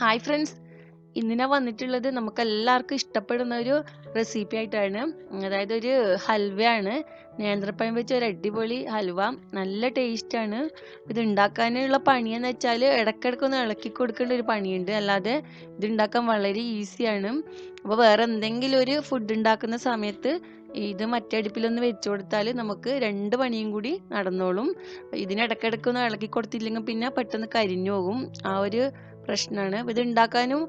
Hi friends ഇന്നിനെ വന്നിട്ടുള്ളത് നമുക്ക് എല്ലാവർക്കും ഇഷ്ടപ്പെടുന്ന ഒരു റെസിപ്പി ആയിട്ടാണ്. അതായത് ഒരു ഹൽവയാണ്. നേന്ത്രപ്പഴം വെച്ച ഒരു അടിപൊളി ഹൽവ. നല്ല ടേസ്റ്റ് ആണ്. ഇത് ഉണ്ടാക്കാനുള്ള പണിയെന്ന് വെച്ചാൽ ഇടയ്ക്കിടയ്ക്ക് ഒന്ന് ഇളക്കി കൊടുക്കേണ്ട ഒരു പണിയുണ്ട്. അല്ലാതെ ഇത് ഉണ്ടാക്കാൻ വളരെ ഈസിയാണ് അപ്പോൾ വേറെ എന്തെങ്കിലും ഒരു ഫുഡ് ഉണ്ടാക്കുന്ന സമയത്ത് ഇത് മറ്റേ അടുപ്പിലൊന്ന് വെച്ചു കൊടുത്താൽ നമുക്ക് രണ്ട് പണിയും കൂടി നടന്നോളും. ഇതിന് ഒന്ന് ഇളക്കി കൊടുത്തില്ലെങ്കിൽ പിന്നെ പെട്ടെന്ന് കരിഞ്ഞു പോകും. ആ ഒരു പ്രശ്നമാണ് ഇത് ഉണ്ടാക്കാനും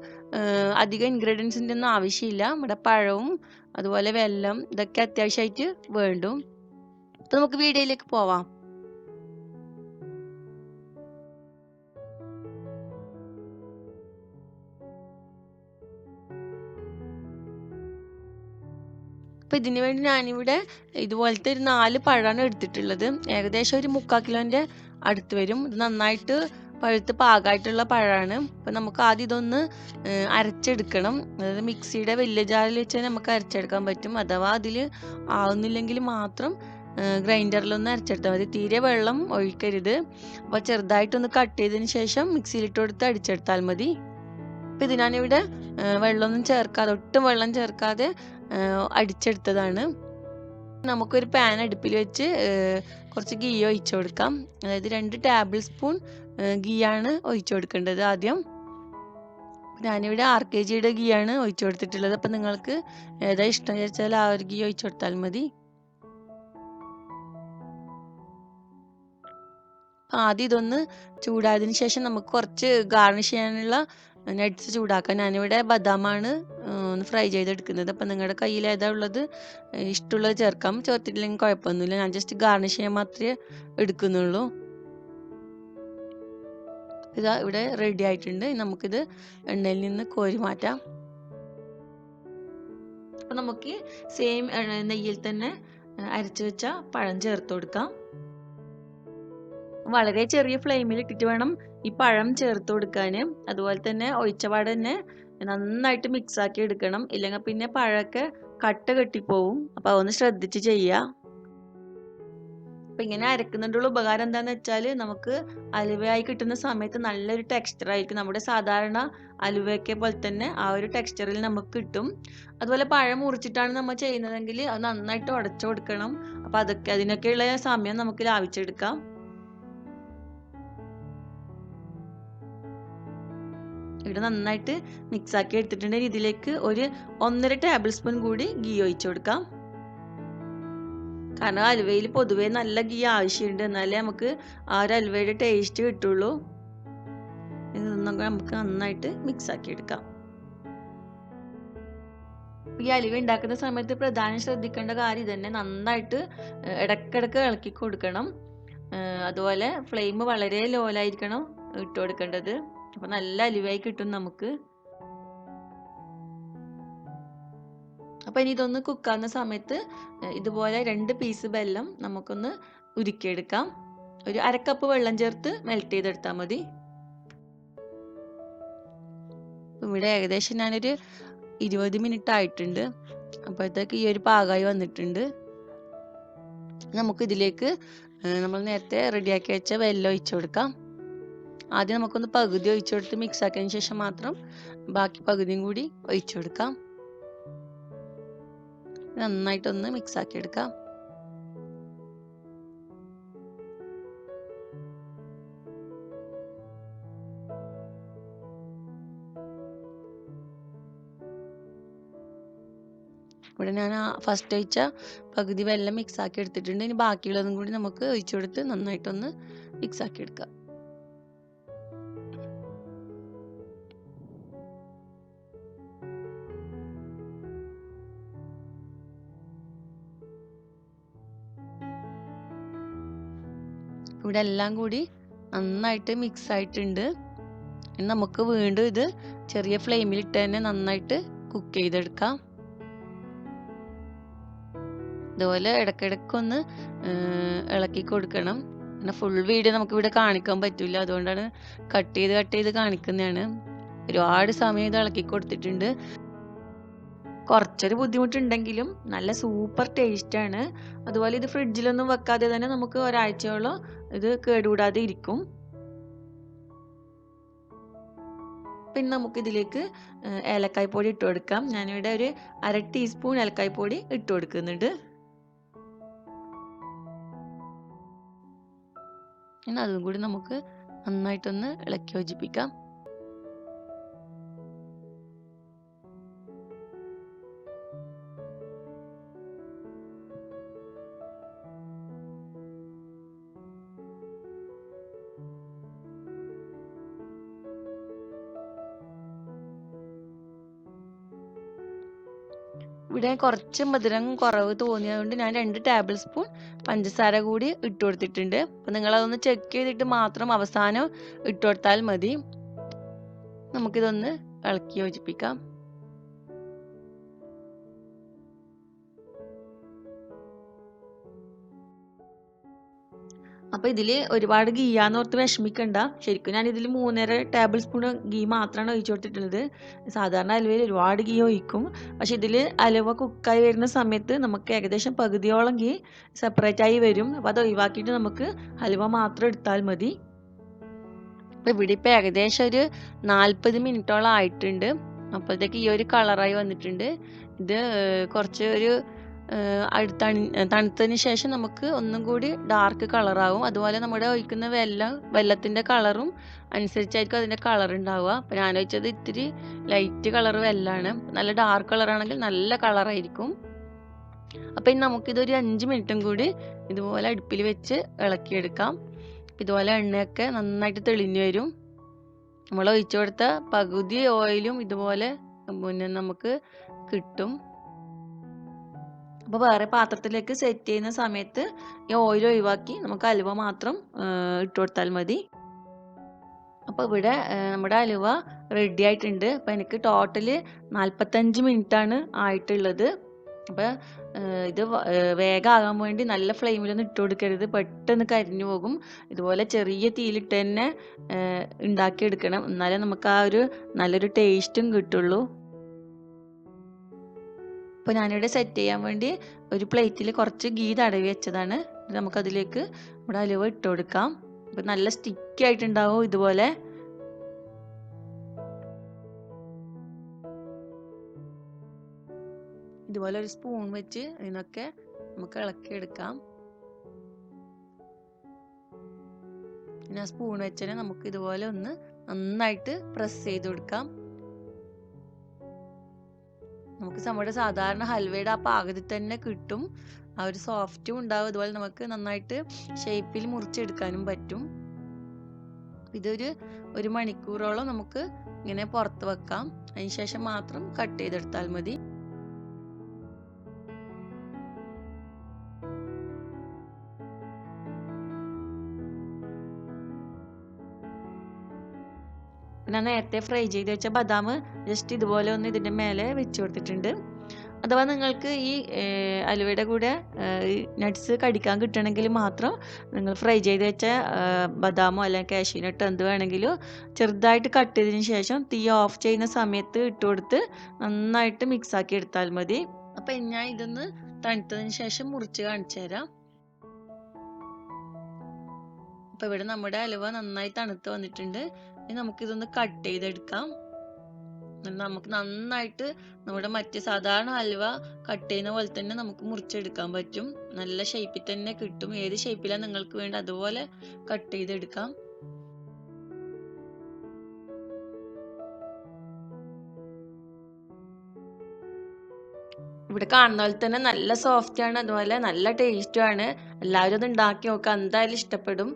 അധികം ഇൻഗ്രീഡിയൻസിന്റെ ഒന്നും ആവശ്യമില്ല. നമ്മുടെ പഴവും അതുപോലെ വെല്ലം ഇതൊക്കെ അത്യാവശ്യമായിട്ട് വേണ്ടും. അപ്പോൾ നമുക്ക് വീഡിയോയിലേക്ക് പോവാം. അപ്പോൾ ഇതിനു വേണ്ടി ഞാനിവിടെ ഇതുപോലത്തെ ഒരു നാല് പഴമാണ് എടുത്തിട്ടുള്ളത്. ഏകദേശം ഒരു മുക്കാൽ കിലോന്റെ അടുത്ത് വരും. ഇത് നന്നായിട്ട് പഴുത്ത് പാകമായിട്ടുള്ള പഴമാണ് അപ്പം നമുക്ക് ആദ്യം ഇതൊന്ന് അരച്ചെടുക്കണം. അതായത് മിക്സിയുടെ വലിയ ജാറിൽ വെച്ചാൽ നമുക്ക് അരച്ചെടുക്കാൻ പറ്റും. അഥവാ അതിൽ ആവുന്നില്ലെങ്കിൽ മാത്രം ഗ്രൈൻഡറിലൊന്ന് അരച്ചെടുത്താൽ മതി. തീരെ വെള്ളം ഒഴിക്കരുത്. അപ്പോൾ ചെറുതായിട്ടൊന്ന് കട്ട് ചെയ്തതിന് ശേഷം മിക്സിയിലിട്ട് കൊടുത്ത് അടിച്ചെടുത്താൽ മതി. അപ്പോൾ ഇത് ഞാനിവിടെ വെള്ളമൊന്നും ചേർക്കാതെ ഒട്ടും വെള്ളം ചേർക്കാതെ അടിച്ചെടുത്തതാണ്. നമുക്കൊരു പാൻ അടുപ്പിൽ വെച്ച് കുറച്ച് ഗീ ഒഴിച്ചു കൊടുക്കാം. അതായത് രണ്ട് ടേബിൾ സ്പൂൺ ഗീയാണ് ഒഴിച്ചു കൊടുക്കേണ്ടത് ആദ്യം. ഞാനിവിടെ ആർ കെ ജിയുടെ ഗീയാണ് ഒഴിച്ചു കൊടുത്തിട്ടുള്ളത്. അപ്പം നിങ്ങൾക്ക് ഏതാ ഇഷ്ടം വെച്ചാൽ ആ ഒരു ഗീ ഒഴിച്ചു കൊടുത്താൽ മതി. ആദ്യം ഇതൊന്ന് ചൂടായതിനു ശേഷം നമുക്ക് കുറച്ച് ഗാർണിഷ് ചെയ്യാനുള്ള നട്ട്സ് ചൂടാക്കാൻ. ഞാനിവിടെ ബദാമാണ് ഒന്ന് ഫ്രൈ ചെയ്തെടുക്കുന്നത്. അപ്പം നിങ്ങളുടെ കയ്യിൽ ഏതാ ഉള്ളത്? ഇഷ്ടമുള്ളത് ചേർക്കാം. ചേർത്തിട്ടില്ലെങ്കിൽ കുഴപ്പമൊന്നുമില്ല. ഞാൻ ജസ്റ്റ് ഗാർണിഷ് ചെയ്യാൻ മാത്രമേ എടുക്കുന്നുള്ളൂ. ഇതാ ഇവിടെ റെഡി ആയിട്ടുണ്ട്. നമുക്കിത് എണ്ണയിൽ നിന്ന് കോരി മാറ്റാം. അപ്പം നമുക്ക് സെയിം നെയ്യിൽ തന്നെ അരച്ചു വെച്ച പഴം ചേർത്ത് കൊടുക്കാം. വളരെ ചെറിയ ഫ്ലെയിമിൽ ഇട്ടിട്ട് വേണം ഈ പഴം ചേർത്ത് കൊടുക്കാൻ അതുപോലെ തന്നെ ഒഴിച്ചപാട് തന്നെ നന്നായിട്ട് മിക്സ് ആക്കി എടുക്കണം. ഇല്ലെങ്കിൽ പിന്നെ പഴമൊക്കെ കട്ട കെട്ടിപ്പോവും. അപ്പോൾ അതൊന്ന് ശ്രദ്ധിച്ച് ചെയ്യുക അപ്പം ഇങ്ങനെ അരക്കുന്നതിനുള്ള ഉപകാരം എന്താണെന്ന് വെച്ചാൽ നമുക്ക് അലുവയായി കിട്ടുന്ന സമയത്ത് നല്ലൊരു ടെക്സ്ചർ ആയിരിക്കും. നമ്മുടെ സാധാരണ അലുവയൊക്കെ പോലെ തന്നെ ആ ഒരു ടെക്സ്ചറിൽ നമുക്ക് കിട്ടും. അതുപോലെ പഴം മുറിച്ചിട്ടാണ് നമ്മൾ ചെയ്യുന്നതെങ്കിൽ അത് നന്നായിട്ട് ഉടച്ചു കൊടുക്കണം. അപ്പൊ അതൊക്കെ അതിനൊക്കെയുള്ള സമയം നമുക്ക് ലാഭിച്ചെടുക്കാം. ഇവിടെ നന്നായിട്ട് മിക്സ് ആക്കി എടുത്തിട്ടുണ്ടെങ്കിൽ ഇതിലേക്ക് ഒരു ഒന്നര ടേബിൾ സ്പൂൺ കൂടി ഗീ ഒഴിച്ചു കൊടുക്കാം. കാരണം അലുവയിൽ പൊതുവേ നല്ല ഗീ ആവശ്യമുണ്ട്. എന്നാലേ നമുക്ക് ആ ഒരു അലുവയുടെ ടേസ്റ്റ് കിട്ടുള്ളൂ. ഇതൊന്നൊക്കെ നമുക്ക് നന്നായിട്ട് മിക്സ് ആക്കി എടുക്കാം. ഈ അലുവ ഉണ്ടാക്കുന്ന സമയത്ത് പ്രധാനം ശ്രദ്ധിക്കേണ്ട കാര്യം ഇതന്നെ. നന്നായിട്ട് ഇടക്കിടക്ക് ഇളക്കി കൊടുക്കണം. അതുപോലെ ഫ്ലെയിം വളരെ ലോലായിരിക്കണം ഇട്ട് കൊടുക്കേണ്ടത്. അപ്പൊ നല്ല അലിവായി കിട്ടും നമുക്ക്. അപ്പൊ ഇനി ഇതൊന്ന് കുക്കാവുന്ന സമയത്ത് ഇതുപോലെ രണ്ട് പീസ് വെല്ലം നമുക്കൊന്ന് ഉരുക്കിയെടുക്കാം. ഒരു അരക്കപ്പ് വെള്ളം ചേർത്ത് മെൽറ്റ് ചെയ്തെടുത്താൽ മതി. ഇവിടെ ഏകദേശം ഞാനൊരു ഇരുപത് മിനിറ്റ് ആയിട്ടുണ്ട്. അപ്പോഴത്തേക്ക് ഈ ഒരു പാകമായി വന്നിട്ടുണ്ട്. നമുക്ക് ഇതിലേക്ക് നമ്മൾ നേരത്തെ റെഡിയാക്കി വെച്ച വെല്ലം ഒഴിച്ചു കൊടുക്കാം. ആദ്യം നമുക്കൊന്ന് പകുതി ഒഴിച്ചു കൊടുത്ത് മിക്സ് ആക്കിയതിന് ശേഷം മാത്രം ബാക്കി പകുതിയും കൂടി ഒഴിച്ചെടുക്കാം. നന്നായിട്ടൊന്ന് മിക്സ് ആക്കി എടുക്കാം ഇവിടെ ഞാൻ ഫസ്റ്റ് ഒഴിച്ച പകുതി വെള്ളം മിക്സ് ആക്കി എടുത്തിട്ടുണ്ട്. ഇനി ബാക്കിയുള്ളതും കൂടി നമുക്ക് ഒഴിച്ചു കൊടുത്ത് നന്നായിട്ടൊന്ന് മിക്സ് ആക്കി എടുക്കാം ഇവിടെ എല്ലാം കൂടി നന്നായിട്ട് മിക്സ് ആയിട്ടുണ്ട്. നമുക്ക് വീണ്ടും ഇത് ചെറിയ ഫ്ലെയിമിൽ ഇട്ട് തന്നെ നന്നായിട്ട് കുക്ക് ചെയ്തെടുക്കാം. ഇതുപോലെ ഒന്ന് ഇളക്കി കൊടുക്കണം. പിന്നെ ഫുൾ വീഡിയോ നമുക്ക് ഇവിടെ കാണിക്കാൻ പറ്റില്ല അതുകൊണ്ടാണ് കട്ട് ചെയ്ത് കട്ട് ചെയ്ത് കാണിക്കുന്നതാണ്. ഒരുപാട് സമയം ഇത് ഇളക്കി കൊടുത്തിട്ടുണ്ട്. കുറച്ചൊരു ബുദ്ധിമുട്ടുണ്ടെങ്കിലും നല്ല സൂപ്പർ ടേസ്റ്റ് ആണ് അതുപോലെ ഇത് ഫ്രിഡ്ജിലൊന്നും വെക്കാതെ തന്നെ നമുക്ക് ഒരാഴ്ചയോളം ഇത് കേടുകൂടാതെ ഇരിക്കും. പിന്നെ നമുക്ക് ഇതിലേക്ക് ഏലക്കായ് പൊടി ഇട്ട് കൊടുക്കാം. ഞാനിവിടെ ഒരു അര ടീസ്പൂൺ ഏലക്കായ് പൊടി ഇട്ട് കൊടുക്കുന്നുണ്ട്. ഇനി അതും കൂടി നമുക്ക് നന്നായിട്ടൊന്ന് ഇളക്കി യോജിപ്പിക്കാം. ഇവിടെ കുറച്ച് മധുരം കുറവ് തോന്നിയതുകൊണ്ട് ഞാൻ രണ്ട് ടേബിൾ സ്പൂൺ പഞ്ചസാര കൂടി ഇട്ട് കൊടുത്തിട്ടുണ്ട്. അപ്പം നിങ്ങളതൊന്ന് ചെക്ക് ചെയ്തിട്ട് മാത്രം അവസാനം ഇട്ട് കൊടുത്താൽ മതി. നമുക്കിതൊന്ന് ഇളക്കി യോജിപ്പിക്കാം. അപ്പോൾ ഇതിൽ ഒരുപാട് ഗീയാന്ന് ഓർത്ത് വിഷമിക്കണ്ട. ശരിക്കും ഞാൻ ഇതിൽ മൂന്നര ടേബിൾ സ്പൂൺ ഗീ മാത്രമാണ് ഒഴിച്ചു കൊടുത്തിട്ടുള്ളത്. സാധാരണ അലുവയിൽ ഒരുപാട് ഗീ ഒഴിക്കും. പക്ഷെ ഇതിൽ അലുവ കുക്കായി വരുന്ന സമയത്ത് നമുക്ക് ഏകദേശം പകുതിയോളം ഗീ സെപ്പറേറ്റ് ആയി വരും. അപ്പോൾ അത് ഒഴിവാക്കിയിട്ട് നമുക്ക് ഹലുവ മാത്രം എടുത്താൽ മതി. അപ്പോൾ ഇവിടെ ഇപ്പോൾ ഏകദേശം ഒരു നാൽപ്പത് മിനിറ്റോളം ആയിട്ടുണ്ട്. അപ്പോഴത്തേക്ക് ഈ ഒരു കളറായി വന്നിട്ടുണ്ട്. ഇത് കുറച്ച് ഒരു തണുത്തതിന് ശേഷം നമുക്ക് ഒന്നും കൂടി ഡാർക്ക് കളറാവും അതുപോലെ നമ്മുടെ ഒഴിക്കുന്ന വെല്ലം വെല്ലത്തിന്റെ കളറും അനുസരിച്ചായിരിക്കും അതിന്റെ കളർ ഉണ്ടാവുക. അപ്പോൾ ഞാൻ വെച്ചത് ഇത്തിരി ലൈറ്റ് കളർ വെല്ലാണ് നല്ല ഡാർക്ക് കളറാണെങ്കിൽ നല്ല കളറായിരിക്കും അപ്പോൾ ഇനി നമുക്കിതൊരു അഞ്ച് മിനിറ്റും കൂടി ഇതുപോലെ അടുപ്പിൽ വെച്ച് ഇളക്കിയെടുക്കാം. ഇതുപോലെ എണ്ണയൊക്കെ നന്നായിട്ട് തെളിഞ്ഞു വരും. നമ്മൾ ഒഴിച്ചു കൊടുത്ത പകുതി ഓയിലും ഇതുപോലെ പിന്നെ നമുക്ക് കിട്ടും. അപ്പോൾ വേറെ പാത്രത്തിലേക്ക് സെറ്റ് ചെയ്യുന്ന സമയത്ത് ഈ ഓയിൽ ഒഴിവാക്കി നമുക്ക് അലുവ മാത്രം ഇട്ട് കൊടുത്താൽ മതി. അപ്പോൾ ഇവിടെ നമ്മുടെ അലുവ റെഡി ആയിട്ടുണ്ട്. അപ്പോൾ എനിക്ക് ടോട്ടൽ നാൽപ്പത്തഞ്ച് ആണ് ആയിട്ടുള്ളത്. അപ്പോൾ ഇത് വേഗമാകാൻ വേണ്ടി നല്ല ഫ്ലെയിമിലൊന്നും ഇട്ട് കൊടുക്കരുത്. പെട്ടെന്ന് കരിഞ്ഞു പോകും. ഇതുപോലെ ചെറിയ തീയിലിട്ട് തന്നെ ഉണ്ടാക്കിയെടുക്കണം. എന്നാലേ നമുക്ക് ആ ഒരു നല്ലൊരു ടേസ്റ്റും കിട്ടുള്ളൂ. അപ്പോൾ ഞാനിവിടെ സെറ്റ് ചെയ്യാൻ വേണ്ടി ഒരു പ്ലേറ്റിൽ കുറച്ച് ഗീ തടവി വെച്ചതാണ്. നമുക്കതിലേക്ക് നമ്മുടെ അലുവ ഇട്ട് കൊടുക്കാം. അപ്പോൾ നല്ല സ്റ്റിക്കി ആയിട്ടുണ്ടാവും ഇതുപോലെ. ഇതുപോലെ ഒരു സ്പൂൺ വെച്ച് അതിനൊക്കെ നമുക്ക് ഇളക്കിയെടുക്കാം. പിന്നെ സ്പൂൺ വെച്ചാൽ നമുക്ക് ഇതുപോലെ ഒന്ന് നന്നായിട്ട് പ്രസ് ചെയ്ത് കൊടുക്കാം. നമുക്ക് നമ്മുടെ സാധാരണ ഹൽവയുടെ ആ പാകത്തിൽ തന്നെ കിട്ടും. ആ ഒരു സോഫ്റ്റും ഉണ്ടാവും. അതുപോലെ നമുക്ക് നന്നായിട്ട് ഷേപ്പിൽ മുറിച്ചെടുക്കാനും പറ്റും. ഇതൊരു ഒരു മണിക്കൂറോളം നമുക്ക് ഇങ്ങനെ പുറത്ത് വെക്കാം. അതിനുശേഷം മാത്രം കട്ട് ചെയ്തെടുത്താൽ മതി. ഞാൻ നേരത്തെ ഫ്രൈ ചെയ്ത് വെച്ച ബദാം ജസ്റ്റ് ഇതുപോലെ ഒന്ന് ഇതിന്റെ മേലെ വെച്ച് കൊടുത്തിട്ടുണ്ട്. അഥവാ നിങ്ങൾക്ക് ഈ അലുവയുടെ കൂടെ നട്ട്സ് കടിക്കാൻ കിട്ടണമെങ്കിൽ മാത്രം നിങ്ങൾ ഫ്രൈ ചെയ്ത് വെച്ച ബദാമോ അല്ലെങ്കിൽ കാഷ്യൂനട്ടോ എന്ത് വേണമെങ്കിലും ചെറുതായിട്ട് കട്ട് ചെയ്തതിന് ശേഷം തീ ഓഫ് ചെയ്യുന്ന സമയത്ത് ഇട്ട് കൊടുത്ത് നന്നായിട്ട് മിക്സ് ആക്കി എടുത്താൽ മതി. അപ്പം ഞാൻ ഇതൊന്ന് തണുത്തതിന് ശേഷം മുറിച്ച് കാണിച്ചു തരാം. അപ്പം ഇവിടെ നമ്മുടെ അലുവ നന്നായി തണുത്ത് വന്നിട്ടുണ്ട്. ഇനി നമുക്കിതൊന്ന് കട്ട് ചെയ്തെടുക്കാം. നമുക്ക് നന്നായിട്ട് നമ്മുടെ മറ്റ് സാധാരണ ഹൽവ കട്ട് ചെയ്യുന്ന പോലെ തന്നെ നമുക്ക് മുറിച്ചെടുക്കാൻ പറ്റും. നല്ല ഷേപ്പിൽ തന്നെ കിട്ടും. ഏത് ഷേപ്പിലാണ് നിങ്ങൾക്ക് വേണ്ട അതുപോലെ കട്ട് ചെയ്തെടുക്കാം. ഇവിടെ കാണുന്ന പോലെ തന്നെ നല്ല സോഫ്റ്റ് ആണ് അതുപോലെ നല്ല ടേസ്റ്റും ആണ്. എല്ലാവരും അത് ഉണ്ടാക്കി നോക്കുക എന്തായാലും ഇഷ്ടപ്പെടും.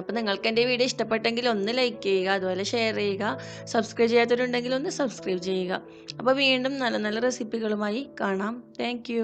അപ്പോൾ നിങ്ങൾക്ക് എന്റെ വീഡിയോ ഇഷ്ടപ്പെട്ടെങ്കിൽ ഒന്ന് ലൈക്ക് ചെയ്യുക അതുപോലെ ഷെയർ ചെയ്യുക. സബ്സ്ക്രൈബ് ചെയ്യാത്തവരുണ്ടെങ്കിൽ ഒന്ന് സബ്സ്ക്രൈബ് ചെയ്യുക. അപ്പോൾ വീണ്ടും നല്ല നല്ല റെസിപ്പികളുമായി കാണാം. താങ്ക്